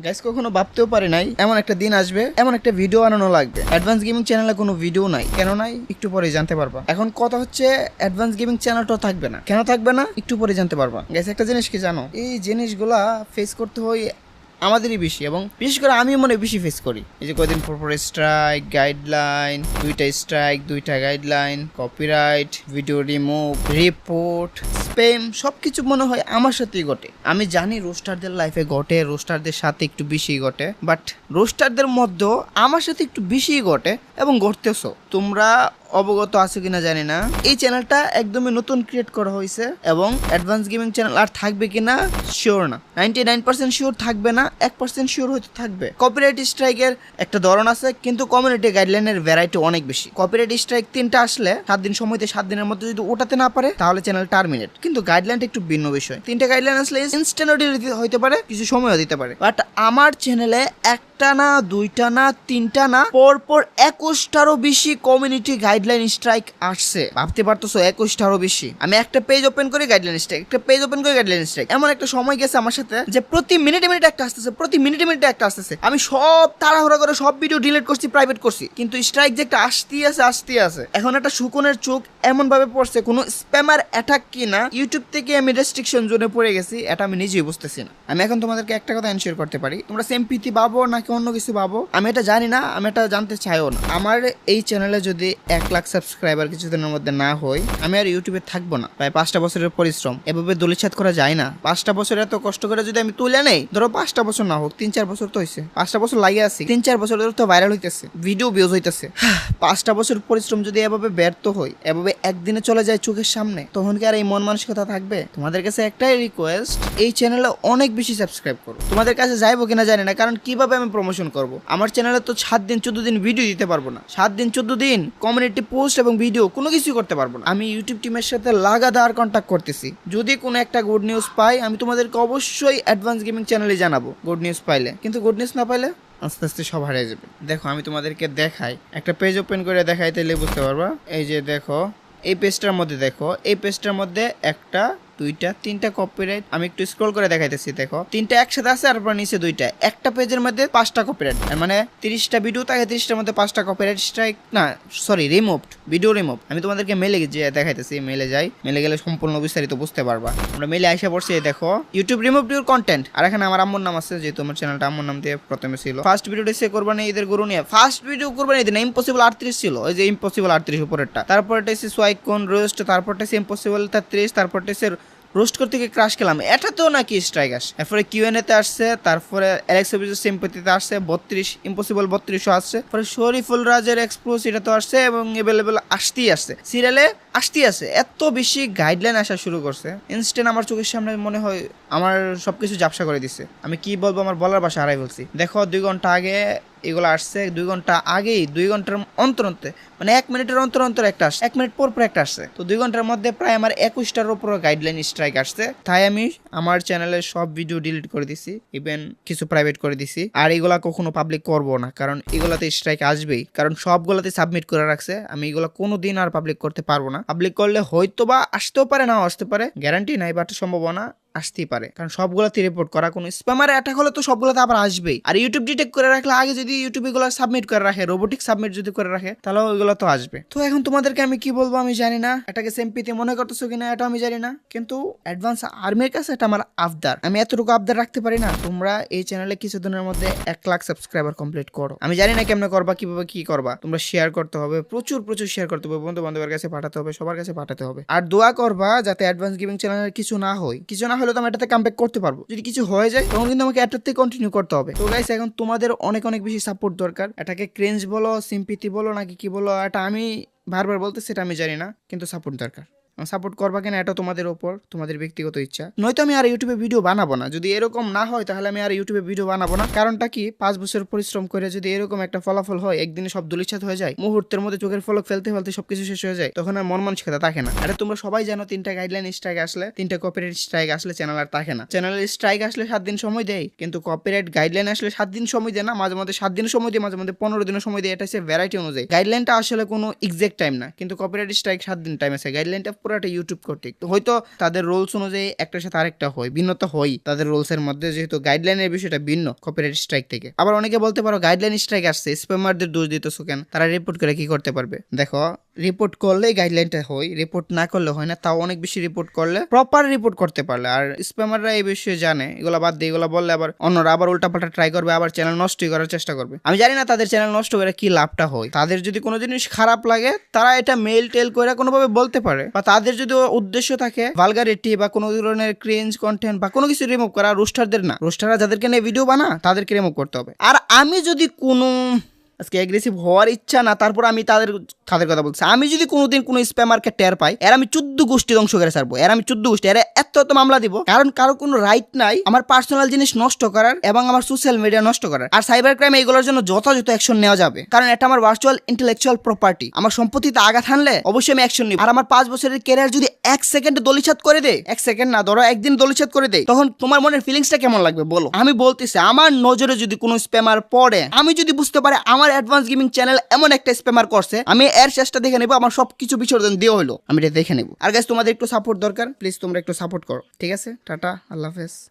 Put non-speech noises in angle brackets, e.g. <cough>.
Guys কখনো ভাবতেও পারি নাই, এমন একটা দিন আসবে, এমন একটা ভিডিও আনানো লাগবে। অ্যাডভান্স গেমিং চ্যানেলে কোনো ভিডিও নাই। কেন নাই? একটু পরে জানতে পারবা। এখন কথা হচ্ছে অ্যাডভান্স গেমিং চ্যানেলটাও থাকবে না। কেন থাকবে না? একটু পরে জানতে পারবা। গাইস একটা জিনিস কি জানো? এই জিনিসগুলা ফেস করতে হয় আমাদেরই বেশি এবং বিশেষ করে আমি মনে বেশি ফেস করি। এই যে কদিন পর পর স্ট্রাইক গাইডলাইন দুইটা স্ট্রাইক দুইটা guideline copyright video remove report spam সব কিছু মনে হয় আমার সাথেই ঘটে। আমি জানি রোস্টারদের লাইফে ঘটে, রোস্টারদের সাথে একটু বেশি ঘটে বাট রোস্টারদের মধ্যেও আমার সাথে একটু বেশি ঘটে এবং ঘটতেছো তোমরা অবগত আছে কিনা জানি না। এই চ্যানেলটা একদমই নতুন ক্রিয়েট করা হয়েছে এবং অ্যাডভান্স গেমিং চ্যানেল আর থাকবে কিনা শিওর না। নাইনটি নাইন পার্সেন্ট শিওর থাকবে না, এক পার্সেন্ট শিওর হয়তো থাকবে। কপিরাইট স্ট্রাইকের একটা ধরন আছে, কিন্তু কমিউনিটি গাইডলাইনের ভ্যারাইটি অনেক বেশি। কপিরাইট স্ট্রাইক তিনটা আসলে সাত দিন সময়তে, সাত দিনের মধ্যে যদি ওঠাতে না পারে, তাহলে চ্যানেল টার্মিনেট কিন্তু গাইডলাইনটা একটু ভিন্ন বিষয়। তিনটা গাইডলাইন আসলে ইনস্ট্যান্ট হইতে পারে, কিছু সময়ও দিতে পারে। বাট আমার চ্যানেলে একটা না, দুইটা না, তিনটা না, পরপর একুশটারও বেশি কমিউনিটি গাইডলাইন স্ট্রাইক আসছে। ভাবতে পারতেছো, একুশটারও বেশি। আমি একটা পেজ ওপেন করে গাইডলাইন স্ট্রাইক একটা পেজ ওপেন করে গাইডলাইন স্ট্রাইক এমন একটা সময় গেছে আমার সাথে যে প্রতি মিনিটে মিনিটে একটা আসতেছে, প্রতি মিনিটে মিনিটে একটা আসতেছে। আমি সব তাড়াহুড়া করে সব ভিডিও ডিলিট করছি প্রাইভেট করছি। কিন্তু স্ট্রাইক যে একটা আসতেই আছে আসতেই আছে। এখন একটা শুকনের চোখ এমন ভাবে পড়ছে, কোনো স্প্যামার অ্যাটাক কি না ইউটিউব থেকে আমি রেস্ট্রিকশন জোনে পড়ে গেছি, এটা আমি নিজেই বুঝতেছি না। আমি এখন তোমাদেরকে একটা কথা এনশিওর করতে পারি, তোমরা সেম পিতি পাবো নাকি অন্য কিছু পাবো? আমি এটা জানি না, আমি এটা জানতে চাইও না। আমার এই চ্যানেলে যদি এক লাখ সাবস্ক্রাইবার কিছুদিনের মধ্যে না হই আমি আর ইউটিউবে থাকব না। প্রায় পাঁচটা বছরের পরিশ্রম। এভাবে দলিছাত করা যায় না। পাঁচটা বছর এত কষ্ট করে যদি আমি তুলে নেই ধরো পাঁচটা বছর না হোক তিন চার বছর তো হয়েছে পাঁচটা বছর লাগিয়ে আছি তিন চার বছর ধরে তো ভাইরাল হইতেছে ভিডিও ভিউজ হইতেছে। <sighs> পাঁচটা বছর পরিশ্রম যদি এভাবে ব্যর্থ হয় এভাবে একদিনে চলে যায় চোখের সামনে তখন কি আর এই মন মানসিকতা থাকবে? তোমাদের কাছে একটাই রিকোয়েস্ট এই চ্যানেলে অনেক বেশি সাবস্ক্রাইব করো। তোমাদের কাছে যাইবো কিনা জানি না কারণ কীভাবে আমি প্রমোশন করব? আমার চ্যানেলে তো সাত দিন চোদ্দ দিন ভিডিও দিতে পারব না। সাত দিন চোদ্দ দিন কমিউনিটি পোস্ট এবং ভিডিও, কোনো কিছুই করতে পারব না। আমি ইউটিউব টিমের সাথে লাগাতার কন্ট্যাক্ট করতেছি। যদি কোনো একটা গুড নিউজ পাই, আমি তোমাদেরকে অবশ্যই অ্যাডভান্স গেমিং চ্যানেলে জানাব গুড নিউজ পাইলে। কিন্তু গুড নিউজ না পাইলে আস্তে আস্তে সব হারিয়ে যাবে। দেখো, আমি তোমাদেরকে দেখাই। একটা পেজ ওপেন করে দেখাই তাহলে বুঝতে পারবা। এই যে দেখো, এই পেজটার মধ্যে দেখো, এই পেজটার মধ্যে একটা দুইটা, তিনটা কপিরাইট আমি একটু স্ক্রল করে দেখাইতেছি, দেখো। তিনটা একসাথে আছে আর তারপর নিচে দুইটা। একটা পেজের মধ্যে পাঁচটা কপিরাইট মানে তিরিশটা ভিডিও থাকে, তিরিশটার মধ্যে পাঁচটা কপিরাইট স্ট্রাইক না সরি রিমুভড ভিডিও রিমুভ আমি তোমাদেরকে মেলে যে দেখাইতেছি মেলে যাই। মেলে গেলে সম্পূর্ণ বিস্তারিত বুঝতে পারবা। আমরা মেলে আইসা পড়ছি দেখো। ইউটিউব রিমুভ ইউর কন্টেন্ট আর এখানে আমার আম্মুর নাম আছে, যেহেতু আমার চ্যানেলটা আম্মুর নাম দিয়ে প্রথমে ছিল। ফার্স্ট ভিডিওটা সে করবানি ঈদের গরু নিয়ে। ফার্স্ট ভিডিও করবানি ঈদের না ইম্পসিবল আটত্রিশ ছিল। ওই যে ইম্পসিবল আটত্রিশ উপরেরটা। তারপরটা এসে সোয়াইকন রোস্ট তারপরটা এসে ইম্পসিবল তেত্রিশ, তারপরটা এসে রোস্ট করতে গিয়ে ক্রাশ খেলাম। এটা তো নাকি স্ট্রাইক আসে। এরপরে কিউএন তে আসছে, তারপরে অ্যালেক্স সিম্পতিতে আসছে, বত্রিশ ইম্পসিবল বত্রিশও আসছে। পরে শরীফুল রাজের এক্সপ্লোস এটা তো আসছে এবং এভেলেবেল আসতেই আসছে। সিরিয়ালে আসতেই আছে এত বেশি গাইডলাইন আসা শুরু করছে। ইনস্ট্যান্ট আমার চোখের সামনে মনে হয় আমার সবকিছু জাপসা করে দিছে আমি কি বলব? আমার বলার ভাষা হারাই বলছি দেখো, দুই ঘণ্টা আগে এগুলো আসছে দুই ঘণ্টা আগেই, দুই ঘণ্টার অন্তর অন্তর মানে এক মিনিটের অন্তর অন্তর একটা আসছে, এক মিনিট পর পর একটা আসছে। তো দুই ঘণ্টার মধ্যে প্রায় আমার একুশটার উপর গাইডলাইন স্ট্রাইক আসছে। তাই আমি আমার চ্যানেলের সব ভিডিও ডিলিট করে দিছি ইভেন কিছু প্রাইভেট করে দিছি। আর এগুলা কখনো পাবলিক করব না, কারণ এগুলাতে স্ট্রাইক আসবেই। কারণ সবগুলাতে সাবমিট করে রাখছে, আমি এগুলো কোনো দিন আর পাবলিক করতে পারব না। পাবলিক করলে হয়তো বা আসতেও পারে, নাও আসতে পারে গ্যারান্টি নাই বাট সম্ভাবনা আসতেই পারে। কারণ সবগুলোতে রিপোর্ট করা, কোনো স্প্যামার অ্যাটাক হলে তো সবগুলোতে আবার আসবেই। আর ইউটিউব ডিটেক্ট করে রাখলে আগে যদি ইউটিউব এগুলো সাবমিট করে রাখে রোবোটিক সাবমিট যদি করে রাখে, তাহলে ওইগুলো তো আসবে। তো এখন তোমাদেরকে আমি কি বলব আমি জানি না। এটাকে সেমপিতে মনে করতেছো কিনা এটা আমি জানি না। কিন্তু অ্যাডভান্স আর্মির কাছে এটা আমার আবদার। আমি এতটুকু আবদার রাখতে পারি না। তোমরা এই চ্যানেলে কিছুদিনের মধ্যে এক লাখ সাবস্ক্রাইবার কমপ্লিট করো। আমি জানি না কেমনে করবা, কীভাবে কি করবা। তোমরা শেয়ার করতে হবে, প্রচুর প্রচুর শেয়ার করতে হবে। বন্ধু বান্ধবের কাছে পাঠাতে হবে, সবার কাছে পাঠাতে হবে। আর দোয়া করবা যাতে অ্যাডভান্স গেমিং চ্যানেলের কিছু না হয়। কিছু না হলে তো আমি এটাতে কামব্যাক করতে পারব। যদি কিছু হয়ে যায়, তখন কিন্তু আমাকে এটাতে কন্টিনিউ করতে হবে। তো গাইস এখন তোমাদের অনেক অনেক বেশি সাপোর্ট দরকার। এটাকে ক্রেঞ্জ বলো সিম্পিতি বলো, নাকি কি বলো, এটা আমি বারবার বলতে সেটা আমি জানি না, কিন্তু সাপোর্ট দরকার। সাপোর্ট করবা কিনা এটা তোমাদের ওপর তোমাদের ব্যক্তিগত ইচ্ছা। নয়তো আমি আর ইউটিউবে ভিডিও বানাবো না। যদি এরকম না হয়, তাহলে আমি আর ইউটিউবে ভিডিও বানাবো না। কারণটা কি? পাঁচ বছর পরিশ্রম করে যদি এরকম একটা ফলাফল হয়, একদিনে সব দুলিচ্ছাত হয়ে যায়, মুহূর্তের মধ্যে চোখের ফলক ফেলতে ফেলতে সবকিছু শেষ হয়ে যায়, তখন আর মন মানসিকতা থাকে না। এটা তোমরা সবাই জানো তিনটা গাইডলাইন স্ট্রাইক আসলে, তিনটা কপিরাইট স্ট্রাইক আসলে চ্যানেল আর থাকে না। চ্যানেলের স্ট্রাইক আসলে সাত দিন সময় দেয়, কিন্তু কপিরাইট গাইডলাইন আসলে সাত দিন সময় দেয় না, মাঝে মধ্যে সাত দিন সময় দেয়, মাঝে মধ্যে পনেরো দিনের সময় দেয়, এটা হচ্ছে ভ্যারাইটি অনুযায়ী। গাইডলাইনটা আসলে কোনো এক্সাক্ট টাইম না, কিন্তু কপিরাইট স্ট্রাইক সাত দিন টাইম আছে। গাইডলাইনটা পুরোটা ইউটিউব কর্তৃক। তো হয়তো তাদের রোলস অনুযায়ী একটার সাথে আরেকটা হয় ভিন্ন তো হয় তাদের রোলস এর মধ্যে, যেহেতু গাইডলাইনের বিষয়টা ভিন্ন কপিরাইট স্ট্রাইক থেকে। আবার অনেকে বলতে পারো গাইডলাইন স্ট্রাইক আসছে স্প্যামারদের দোষ দিতেছো কেন? তারা রিপোর্ট করে কি করতে পারবে? দেখো রিপোর্ট করলেই গাইডলাইনটা হয় রিপোর্ট না করলে হয় না, তাও অনেক বেশি রিপোর্ট করলে প্রপার রিপোর্ট করতে পারলে। আর স্প্যামাররা এই বিষয়ে জানে, এগুলো বাদ দিয়ে এগুলো বললে আবার অন্যরা আবার উল্টাপাল্টা ট্রাই করবে, আবার চ্যানেল নষ্টই করার চেষ্টা করবে। আমি জানি না তাদের চ্যানেল নষ্ট করে কি লাভটা হয়। তাদের যদি কোনো জিনিস খারাপ লাগে, তারা এটা মেল টেল করে কোনোভাবে বলতে পারে। বা তাদের যদি উদ্দেশ্য থাকে ভালগারিটি বা কোনো ধরনের ক্রিঞ্জ কন্টেন্ট বা কোনো কিছু রিমুভ করা রোস্টারদের না। রোস্টাররা যাদেরকে নিয়ে ভিডিও বানা, তাদেরকে রিমুভ করতে হবে। আর আমি যদি কোনো আজকে অ্যাগ্রেসিভ হওয়ার ইচ্ছা না, তারপর আমি তাদের তাদের কথা বলছি আমি যদি কোনোদিন কোনো স্প্যামারকে টের পাই, এর আমি চোদ্দ গোষ্ঠী ধ্বংস করে ছাড়বো। এর আমি চোদ্দ গোষ্ঠী, এর এত এত মামলা দিব, কারণ কারও কোনো রাইট নাই আমার পার্সোনাল জিনিস নষ্ট করার এবং আমার সোশ্যাল মিডিয়া নষ্ট করার। আর সাইবার ক্রাইম এইগুলোর জন্য যথাযথ অ্যাকশন নেওয়া যাবে। কারণ এটা আমার ভার্চুয়াল ইন্টেলেকচুয়াল প্রপার্টি আমার সম্পত্তিতে আঘাত হানলে অবশ্যই আমি অ্যাকশন নিব। আর আমার পাঁচ বছরের ক্যারিয়ার যদি এক সেকেন্ড দলিছাত করে দেয়, এক সেকেন্ড না, ধরো একদিন দলিছাত করে দেয়, তখন তোমার মনের ফিলিংসটা কেমন লাগবে বলো? আমি বলতেছি, আমার নজরে যদি কোনো স্প্যামার পড়ে, আমি যদি বুঝতে পারি আমার অ্যাডভান্স গেমিং চ্যানেল এমন একটা স্প্যামার করছে, আমি এর চেষ্টা দেখে নেব, আমার সবকিছু বিসর্জন দিয়ে হলো। আমি এটা দেখে নেব। আর গাছ তোমাদের একটু সাপোর্ট দরকার প্লিজ তোমরা একটু সাপোর্ট করো। ঠিক আছে? টাটা, আল্লাহ হাফেজ।